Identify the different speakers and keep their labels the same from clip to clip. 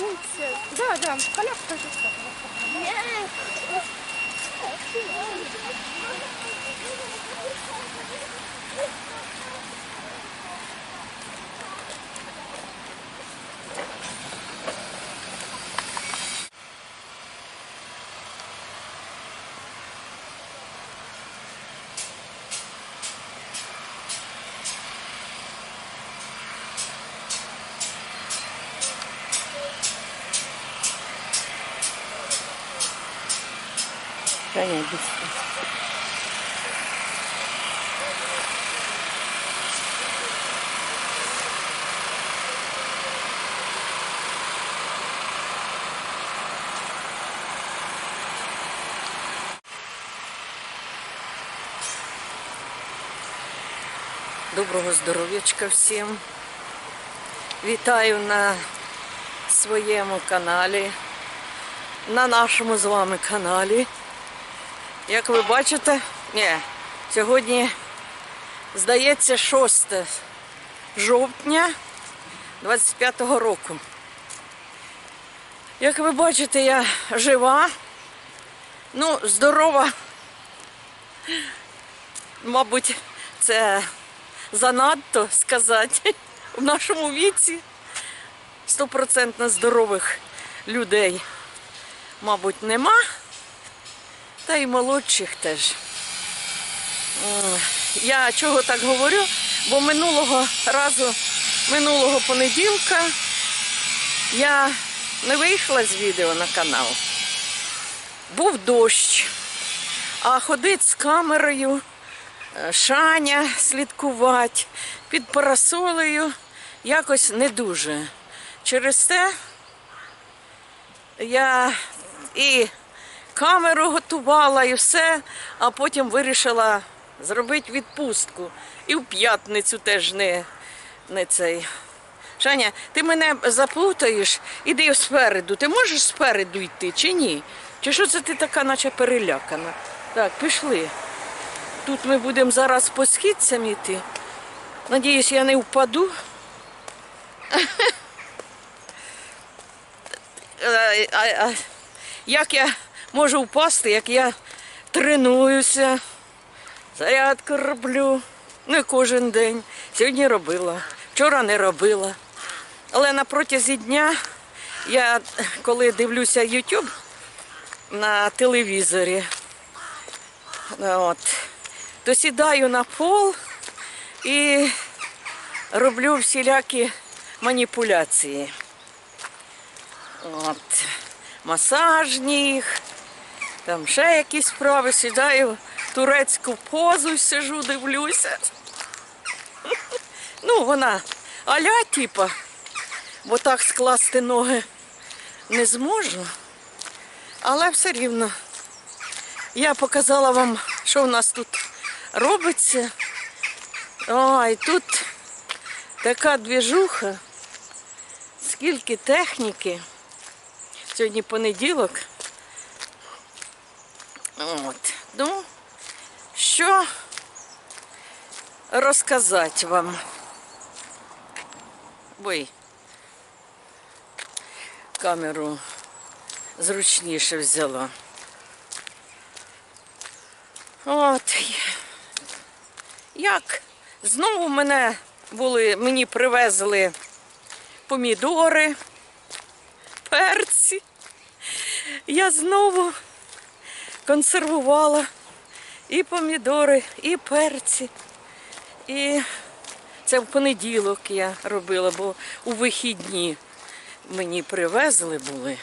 Speaker 1: Лучше. Да, да, коляска же
Speaker 2: Таня, без... Доброго здоров'ячка всім. Вітаю на своєму каналі, на нашому з вами каналі. Як ви бачите, ні, сьогодні, здається, 6 жовтня 25-го року. Як ви бачите, я жива, ну, здорова. Мабуть, це занадто сказати в нашому віці. Стопроцентно здорових людей, мабуть, нема. Та й молодших теж. Я чого так говорю? Бо минулого разу, минулого понеділка, я не вийшла з відео на канал. Був дощ, а ходить з камерою, е, шаня слідкувати під парасолею якось не дуже. Через те я і камеру готувала і все, а потім вирішила зробити відпустку. І в п'ятницю теж не, не цей. Шаня, ти мене заплутаєш, іди спереду. Ти можеш спереду йти чи ні? Чи що це ти така, наче перелякана? Так, пішли. Тут ми будемо зараз по східцям йти. Надіюсь, я не впаду. Е, як я можу впасти, як я тренуюся, зарядку роблю. Не кожен день. Сьогодні робила, вчора не робила. Але на протязі дня я, коли дивлюся YouTube на телевізорі, от, то сідаю на пол і роблю всілякі маніпуляції. От, масажні, там ще якісь справи, сідаю турецьку позу, сижу, дивлюся. Ну, вона аля, типа, бо так скласти ноги не зможу. Але все рівно. Я показала вам, що в нас тут робиться. Ой, тут така двіжуха, скільки техніки. Сьогодні понеділок. От. Ну, що розказати вам? Ой, камеру зручніше взяла. От. Як? Знову мене були, мені привезли помідори, перці. Я знову консервувала і помідори, і перці. І це в понеділок я робила, бо у вихідні мені привезли були.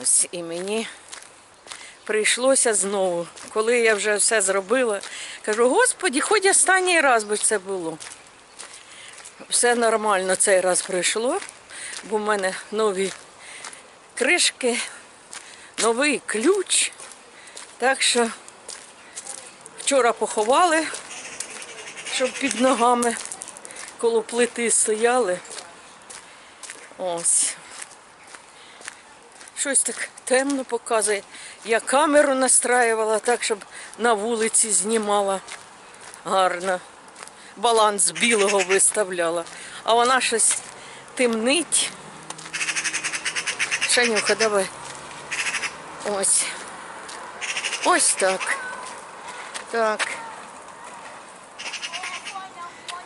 Speaker 2: Ось, і мені прийшлося знову. Коли я вже все зробила, кажу, господі, хоч останній раз би це було. Все нормально цей раз прийшло, бо в мене нові кришки, новий ключ. Так що вчора поховали, щоб під ногами коло плити стояли. Ось. Щось так темно показує. Я камеру настраювала так, щоб на вулиці знімала гарно. Баланс білого виставляла. А вона щось темнить. Шанюха, давай. Ось. Ось так. Так.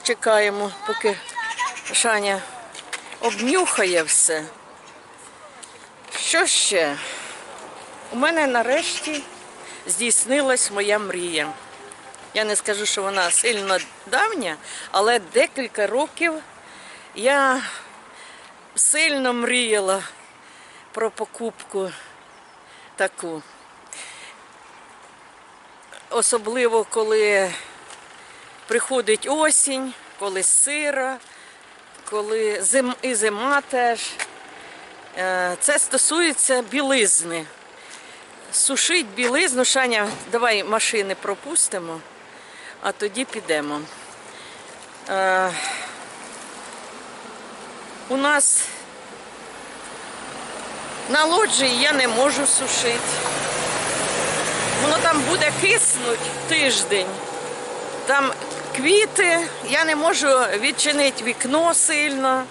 Speaker 2: Чекаємо, поки Шаня обнюхає все. Що ще? У мене нарешті здійснилась моя мрія. Я не скажу, що вона сильно давня, але декілька років я сильно мріяла про покупку таку. Особливо, коли приходить осінь, коли сира, коли зим, і зима теж. Е, Це стосується білизни. Сушить білизну, Шаня, давай машини пропустимо, а тоді підемо. Е, У нас на лоджії я не можу сушити. Воно там буде киснуть тиждень. Там квіти, я не можу відчинити вікно сильно.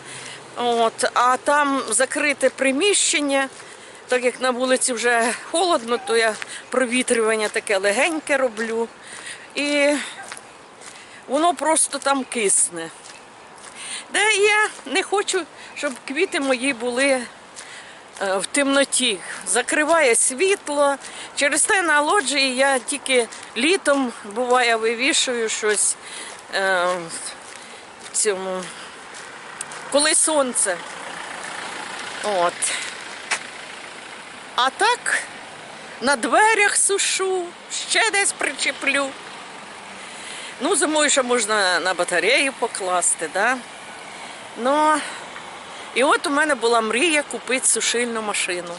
Speaker 2: От, а там закрите приміщення. Так як на вулиці вже холодно, то я провітрювання таке легеньке роблю. І воно просто там кисне. Де я не хочу, щоб квіти мої були в темноті. Закриває світло. Через те на лоджії я тільки літом буває вивішую щось е, в цьому, коли сонце. От. А так на дверях сушу, ще десь причеплю. Ну, зимою ще можна на батарею покласти, да? Ну, і от у мене була мрія купити сушильну машину.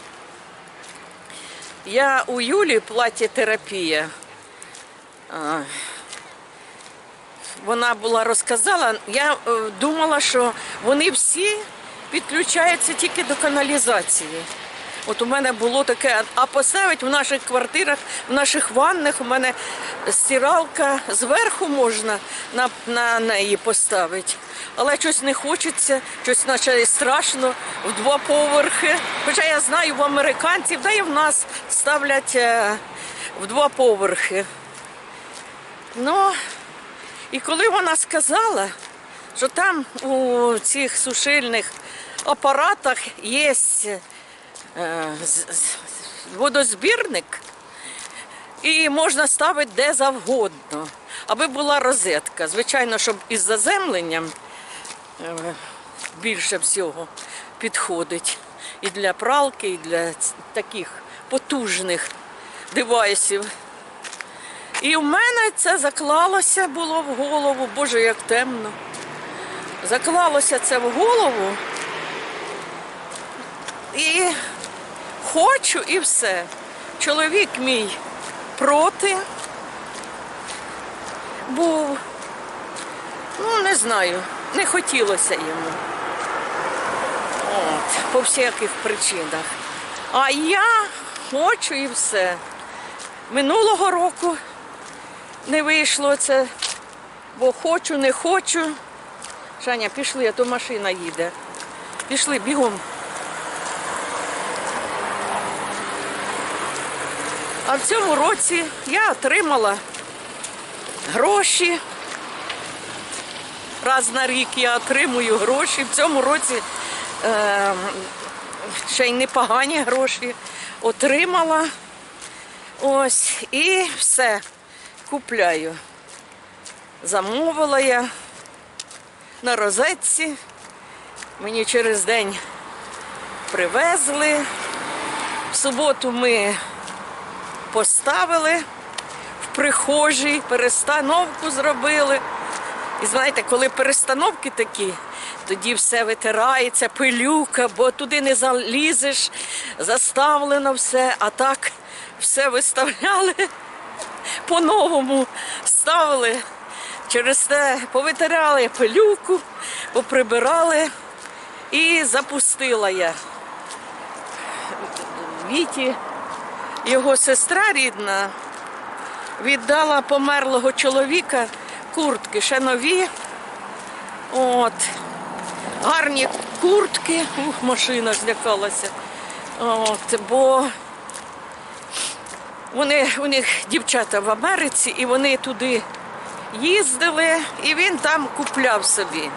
Speaker 2: Я у Юлі платі терапія. Вона була розказала, я е, думала, що вони всі підключаються тільки до каналізації. От у мене було таке, а поставити в наших квартирах, в наших ваннах у мене стиралка зверху можна на, на неї поставити. Але щось не хочеться, щось наче страшно в два поверхи. Хоча я знаю в американців, да і в нас ставлять е, в два поверхи. Ну, і коли вона сказала, що там у цих сушильних апаратах є водозбірник, і можна ставити де завгодно, аби була розетка. Звичайно, щоб із заземленням е, більше всього підходить і для пралки, і для таких потужних девайсів. І в мене це заклалося було в голову, боже, як темно. Заклалося це в голову. І хочу і все. Чоловік мій проти був. Ну, не знаю, не хотілося йому. От, по всяких причинах. А я хочу і все. Минулого року не вийшло це, бо хочу, не хочу. Шаня, пішли, а то машина їде. Пішли бігом. А в цьому році я отримала гроші. Раз на рік я отримую гроші. В цьому році е, ще й непогані гроші отримала. Ось і все купляю. Замовила я на розетці. Мені через день привезли. В суботу ми поставили в прихожій, перестановку зробили. І знаєте, коли перестановки такі, тоді все витирається, пилюка, бо туди не залізеш, заставлено все, а так все виставляли по-новому, ставили. Через те повитирали пилюку, поприбирали і запустила я. Віті, його сестра рідна, віддала померлого чоловіка куртки, ще нові. От. Гарні куртки. Ух, машина злякалася. От, бо вони, у них дівчата в Америці, і вони туди їздили, і він там купляв собі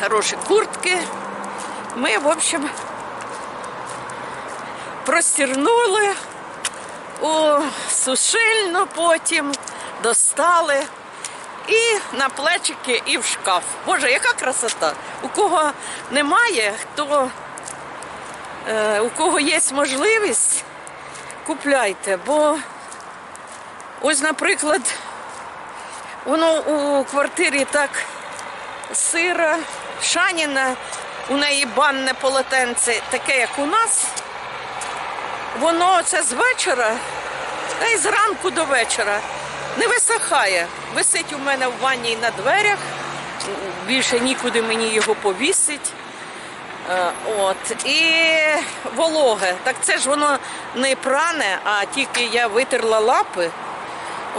Speaker 2: хороші куртки. Ми, в общем, простірнули у сушильну потім, достали і на плечики, і в шкаф. Боже, яка красота! У кого немає, хто е, у кого є можливість, купляйте, бо ось, наприклад, воно у квартирі так сира, шаніна, у неї банне полотенце, таке, як у нас. Воно це з вечора, та й зранку до вечора не висихає. Висить у мене в ванні на дверях, більше нікуди мені його повісить. Е, От. І вологе. Так це ж воно не пране, а тільки я витерла лапи.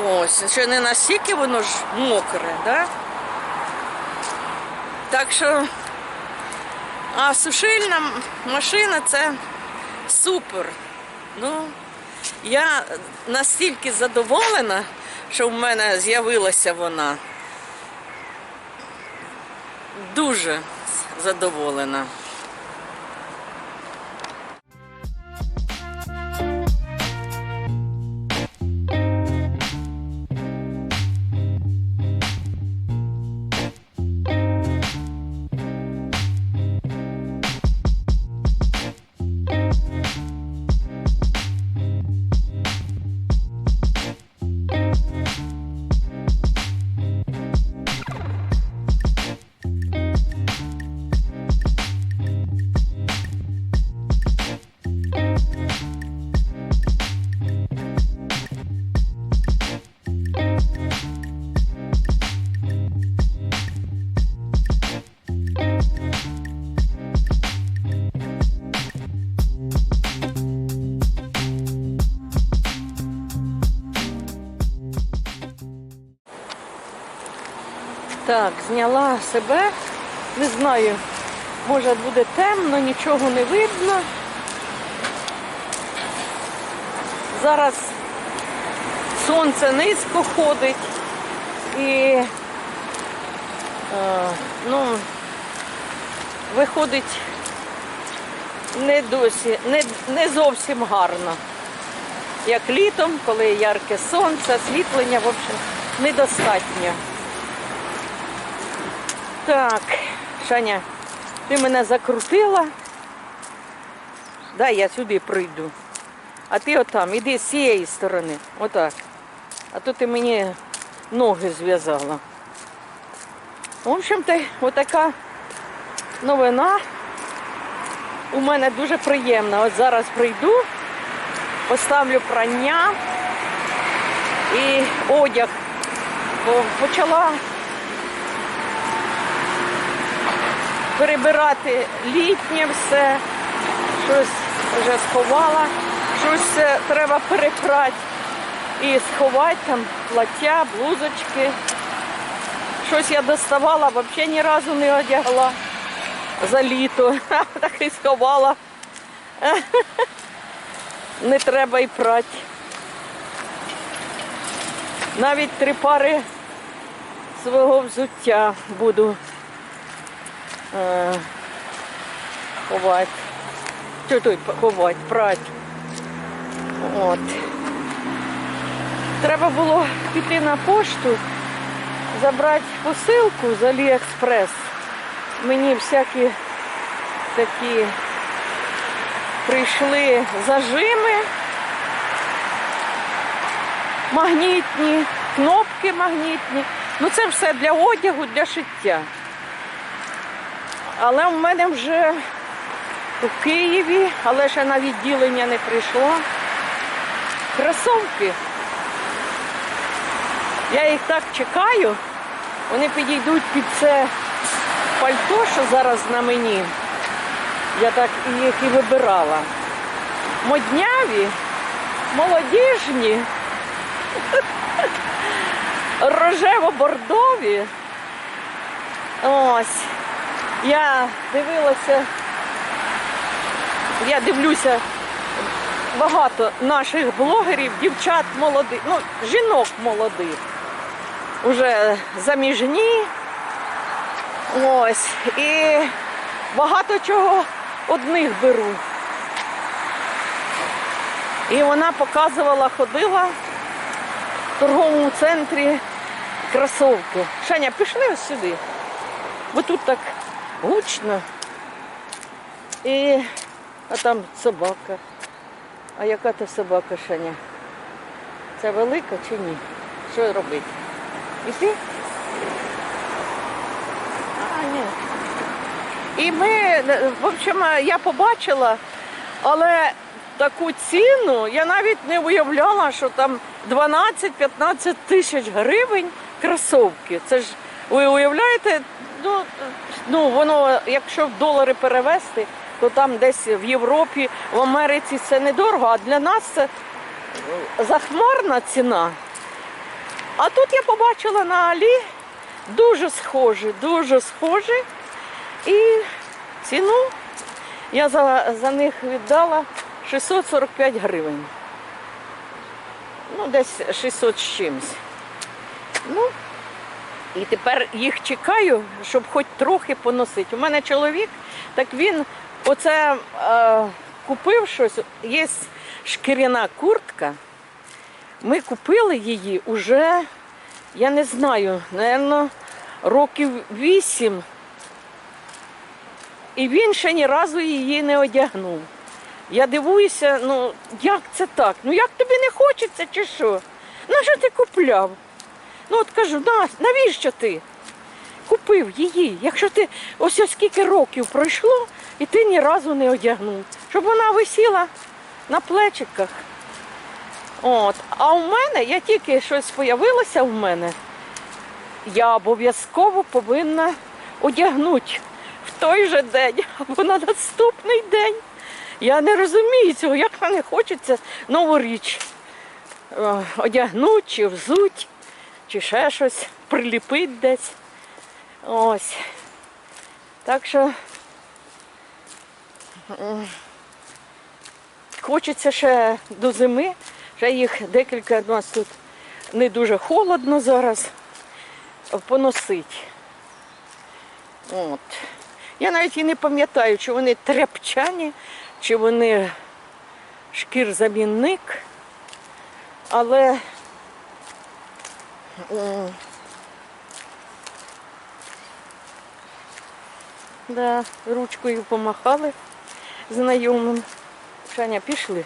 Speaker 2: Ось, ще не настільки воно ж мокре, да? Так що, а сушильна машина це супер. Ну, я настільки задоволена, що в мене з'явилася вона. Дуже задоволена. Так, зняла себе. Не знаю, може буде темно, нічого не видно. Зараз сонце низько ходить і е, ну, виходить не досі, не, не зовсім гарно. Як літом, коли ярке сонце, освітлення, в общем, недостатньо. Так, Шаня, ти мене закрутила. Дай я сюди прийду. А ти отам, іди з цієї сторони. Отак. А то ти мені ноги зв'язала. В общем-то, отака новина. У мене дуже приємна. От зараз прийду, поставлю прання і одяг. Бо почала перебирати літнє все, щось вже сховала, щось е, треба перепрати і сховати там плаття, блузочки. Щось я доставала, взагалі ні разу не одягла за літо. Так і сховала. Не треба і прати. Навіть три пари свого взуття буду ховати. Що тут ховати, прати. От. Треба було піти на пошту, забрати посилку з Аліекспрес. Мені всякі такі прийшли зажими магнітні, кнопки магнітні. Ну це все для одягу, для шиття. Але в мене вже у Києві, але ще на відділення не прийшло. Кросовки. Я їх так чекаю. Вони підійдуть під це пальто, що зараз на мені. Я так їх і вибирала. Модняві, молодіжні, рожево-бордові. Ось. Я дивилася я дивлюся багато наших блогерів, дівчат молодих, ну, жінок молодих. Уже заміжні. Ось. І багато чого одних беру. І вона показувала, ходила в торговому центрі кросовки. Шаня, пішли ось сюди. Бо тут так гучно. І а там собака. А яка то собака, Шаня? Це велика чи ні? Що робити? Іти? А, ні. І ми, в общем, я побачила, але таку ціну я навіть не уявляла, що там 12-15 тисяч гривень кросовки. Це ж ви уявляєте, ну, ну воно, якщо в долари перевести, то там десь в Європі, в Америці це недорого, а для нас це захмарна ціна. А тут я побачила на Алі дуже схожі, дуже схожі. І ціну я за, за них віддала 645 гривень. Ну, десь 600 з чимось. Ну, і тепер їх чекаю, щоб хоч трохи поносити. У мене чоловік, так він оце е, купив щось, є шкіряна куртка. Ми купили її уже, я не знаю, напевно, років вісім. І він ще ні разу її не одягнув. Я дивуюся, ну як це так? Ну як тобі не хочеться чи що? На що ти купляв? Ну от кажу, на, навіщо ти купив її? Якщо ти ось ось скільки років пройшло, і ти ні разу не одягнув, щоб вона висіла на плечиках. От. А у мене, я тільки щось появилося в мене, я обов'язково повинна одягнути в той же день або на наступний день. Я не розумію цього, як мене хочеться нову річ е, одягнути, чи взуть, чи ще щось приліпити десь. Ось. Так що хочеться ще до зими, ще їх декілька у нас тут не дуже холодно зараз поносить. От. Я навіть і не пам'ятаю, чи вони тряпчані, чи вони шкірзамінник, але да, ручкою помахали знайомим. Шаня, пішли.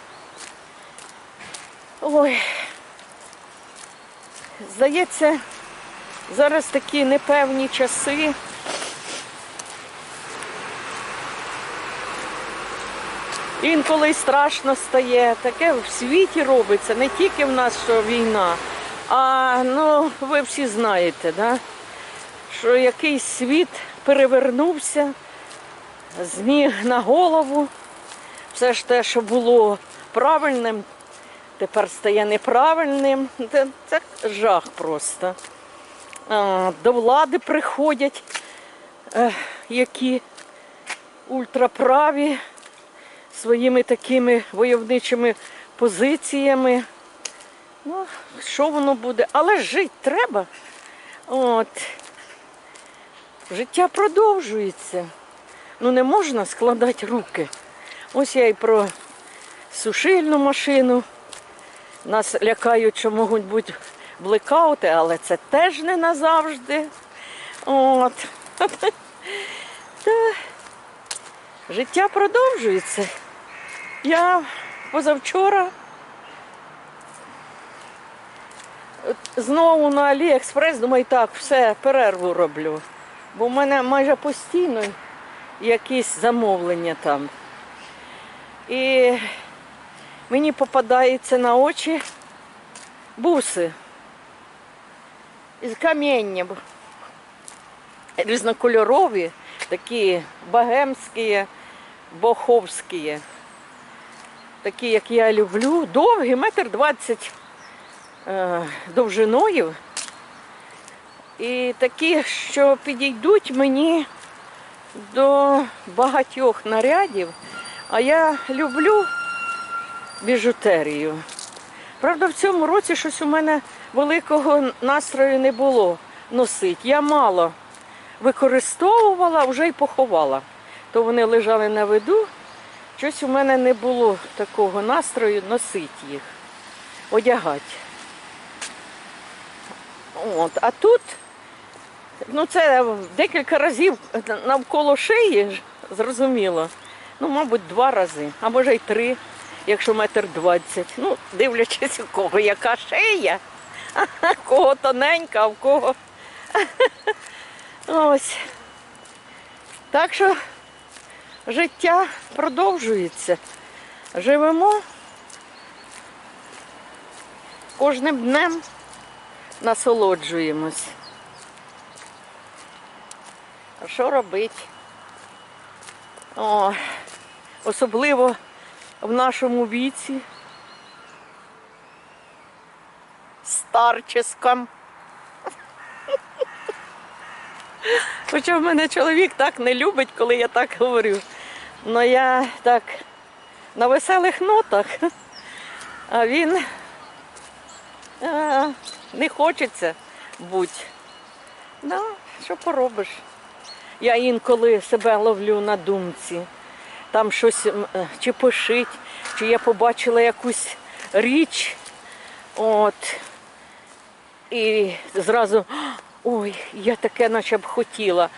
Speaker 2: Ой. Здається, зараз такі непевні часи. Інколи страшно стає. Таке в світі робиться, не тільки в нас, що війна, а ну, ви всі знаєте, да? що якийсь світ перевернувся, з ніг на голову. Все ж те, що було правильним, тепер стає неправильним. Це, це жах просто. А, До влади приходять, е, які ультраправі своїми такими войовничими позиціями. Ну, що воно буде? Але жити треба. От. Життя продовжується. Ну не можна складати руки. Ось я і про сушильну машину. Нас лякають, що можуть бути блекаути, але це теж не назавжди. От. Життя продовжується. Я позавчора от знову на Аліекспрес, думаю, так, все, перерву роблю. Бо в мене майже постійно якісь замовлення там. І мені попадається на очі буси із каміння. Різнокольорові, такі богемські, боховські. Такі, як я люблю, довгі, метр двадцять довжиною. І такі, що підійдуть мені до багатьох нарядів. А я люблю біжутерію. Правда, в цьому році щось у мене великого настрою не було носити. Я мало використовувала, вже й поховала. То вони лежали на виду. Щось у мене не було такого настрою носити їх, одягати. От. А тут, ну це декілька разів навколо шиї, зрозуміло. Ну, мабуть, два рази, а може й три, якщо метр двадцять. Ну, дивлячись, у кого яка шия, а кого тоненька, а в кого. Ось. Так що життя продовжується. Живемо кожним днем насолоджуємось. А що робити? О, особливо в нашому віці. Старческом. Хоча в мене чоловік так не любить, коли я так говорю. Но я так на веселих нотах, а він а, не хочеться бути. Ну, що поробиш? Я інколи себе ловлю на думці. Там щось е, чи пишить, чи я побачила якусь річ. От. І зразу, ой, я таке наче б хотіла.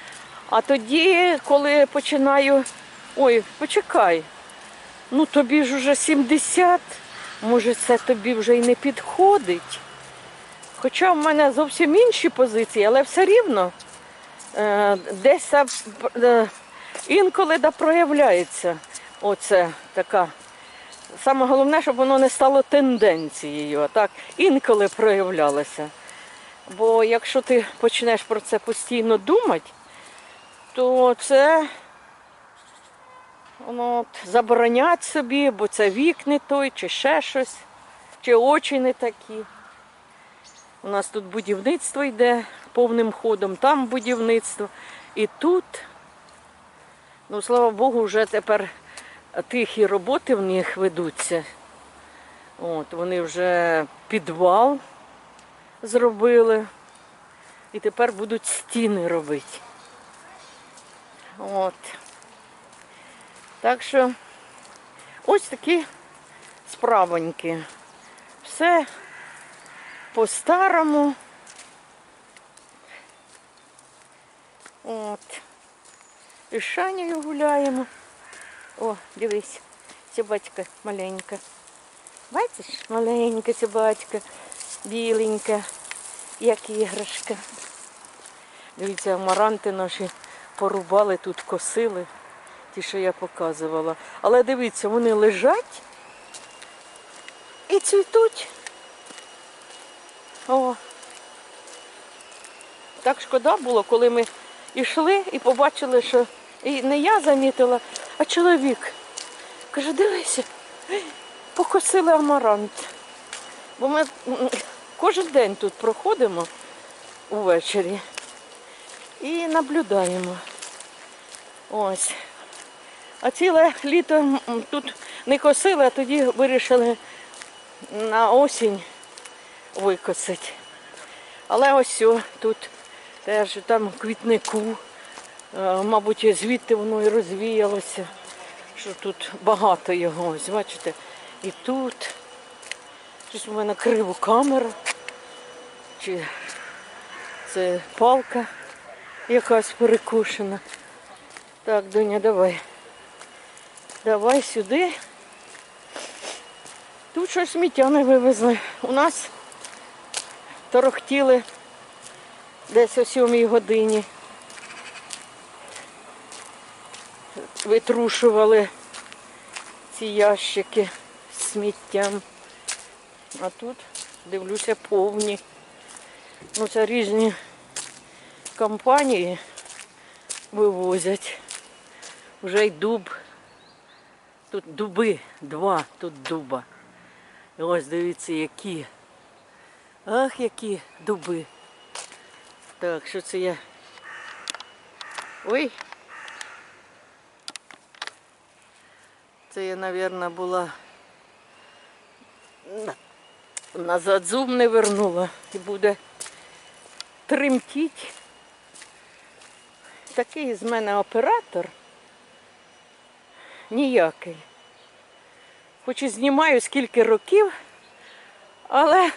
Speaker 2: А тоді, коли починаю, ой, почекай, ну тобі ж уже 70, може це тобі вже й не підходить. Хоча в мене зовсім інші позиції, але все рівно е, десь е, інколи да проявляється оце така. Саме головне, щоб воно не стало тенденцією, а так інколи проявлялося. Бо якщо ти почнеш про це постійно думати, то це ну, от, заборонять собі, бо це вік не той, чи ще щось, чи очі не такі. У нас тут будівництво йде повним ходом, там будівництво. І тут, ну слава Богу, вже тепер тихі роботи в них ведуться. От, вони вже підвал зробили. І тепер будуть стіни робити. От. Так що ось такі справоньки. Все по-старому. От. І Шанею гуляємо. О, дивись, собачка маленька. Бачиш, маленька собачка, біленька, як іграшка. Дивіться, амаранти наші порубали тут, косили, ті, що я показувала. Але дивіться, вони лежать і цвітуть. О. Так шкода було, коли ми йшли і побачили, що і не я замітила, а чоловік. Каже, дивися, покосили амарант. Бо ми кожен день тут проходимо увечері і наблюдаємо. Ось. А ціле літо тут не косили, а тоді вирішили на осінь викосити. Але ось о, тут теж там квітнику. Е, Мабуть, звідти воно і розвіялося, що тут багато його. Ось, бачите, і тут. Щось у мене криво камера. Чи це палка якась перекушена. Так, Доня, давай. Давай сюди. Тут щось сміття не вивезли. У нас торохтіли десь о сьомій годині. Витрушували ці ящики з сміттям. А тут, дивлюся, повні. Ну, це різні компанії вивозять. Вже й дуб. Тут дуби, два тут дуба. І ось дивіться, які. Ах, які дуби. Так, що це я? Ой. Це я, мабуть, була назад зуб не вернула і буде тремтіть. Такий з мене оператор ніякий. Хоч і знімаю скільки років, але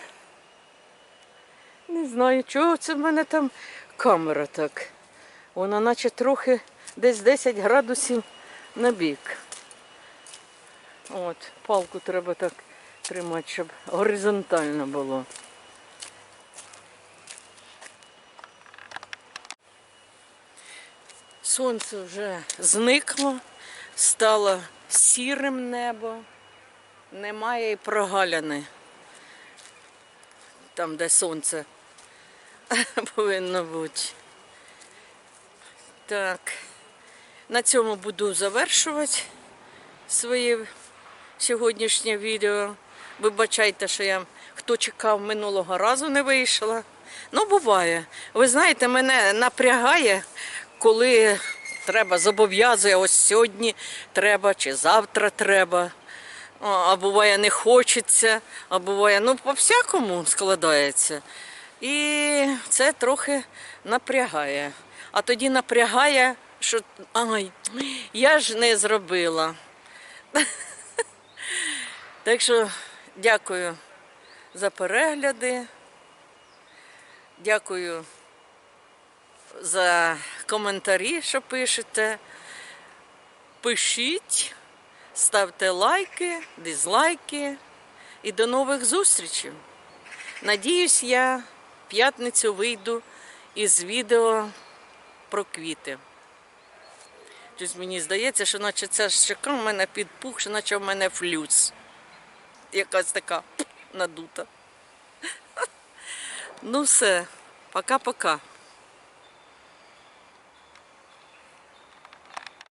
Speaker 2: не знаю, чого це в мене там камера так. Вона наче трохи десь 10 градусів на бік. От, палку треба так тримати, щоб горизонтально було. Сонце вже зникло, стало сірим небо, немає і прогаляни. Там, де сонце повинно бути. Так, на цьому буду завершувати своє сьогоднішнє відео. Вибачайте, що я хто чекав минулого разу не вийшла. Ну, буває. Ви знаєте, мене напрягає, коли треба, зобов'язує, ось сьогодні треба чи завтра треба. А, буває не хочеться, а буває, ну, по-всякому складається. І це трохи напрягає. А тоді напрягає, що ай, я ж не зробила. Так що дякую за перегляди. Дякую за коментарі, що пишете. Пишіть, ставте лайки, дизлайки і до нових зустрічей. Надіюсь, я п'ятницю вийду із відео про квіти. Щось мені здається, що наче ця щека в мене підпухша, наче в мене флюс. Якась така надута. Ну все, пока-пока.